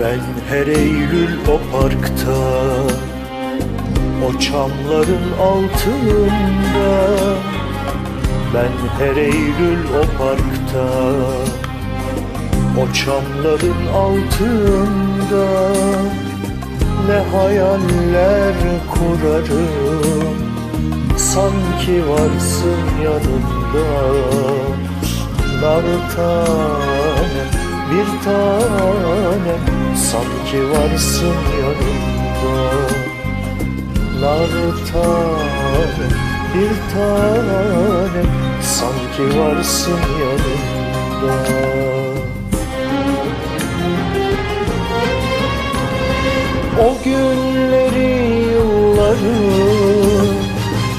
Ben her Eylül o parkta O çamların altında. Ben her Eylül o parkta O çamların altında. Ne hayaller kurarım Sanki varsın yanımda. Nar bir tanem Sanki varsın yanımda. Tanem, bir tanem Sanki varsın yanımda. O günleri yılları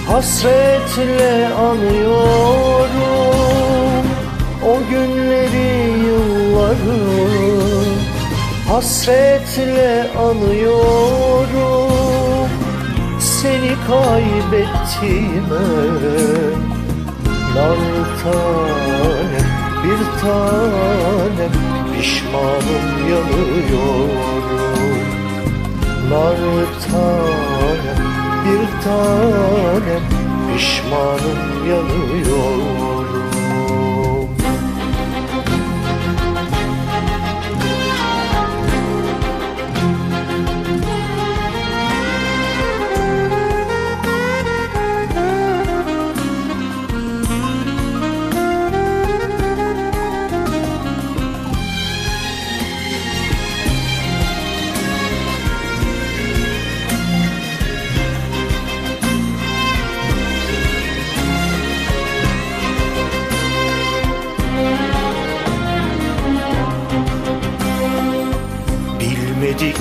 Hasretle anıyorum. O günleri yılları Hasretle anıyorum. Seni kaybettiğime Nar tanem bir tanem. Pişmanım yanıyorum. Nar tanem bir tanem. Pişmanım yanıyorum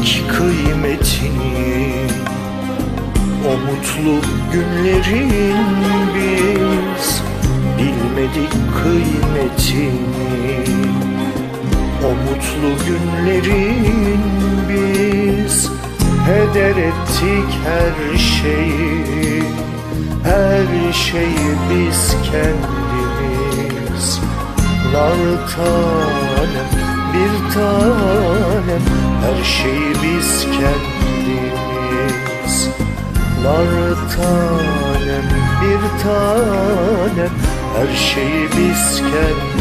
Bilmedik kıymetini O mutlu günlerin biz Bilmedik kıymetini. O mutlu günlerin biz Heder ettik her şeyi Her şeyi biz kendimiz. Nar tanem, bir tanem Her şeyi biz kendimiz. Nar tanem, bir tanem Her şeyi biz kendimiz.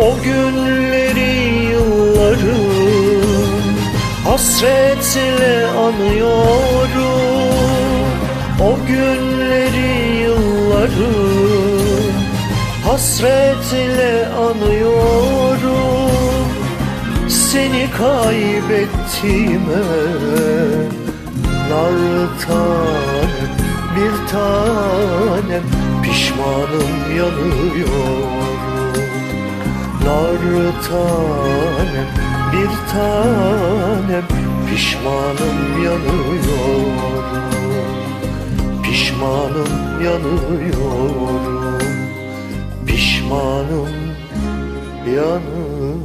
O günleri yılların Hasretle anıyorum. O günleri yılların Hasretle anıyorum. Seni kaybettiğime Nar tanem, bir tanem Pişmanım yanıyorum. Nar tanem, bir tanem Pişmanım yanıyorum Pişmanım yanıyorum. Pişmanım yanıyorum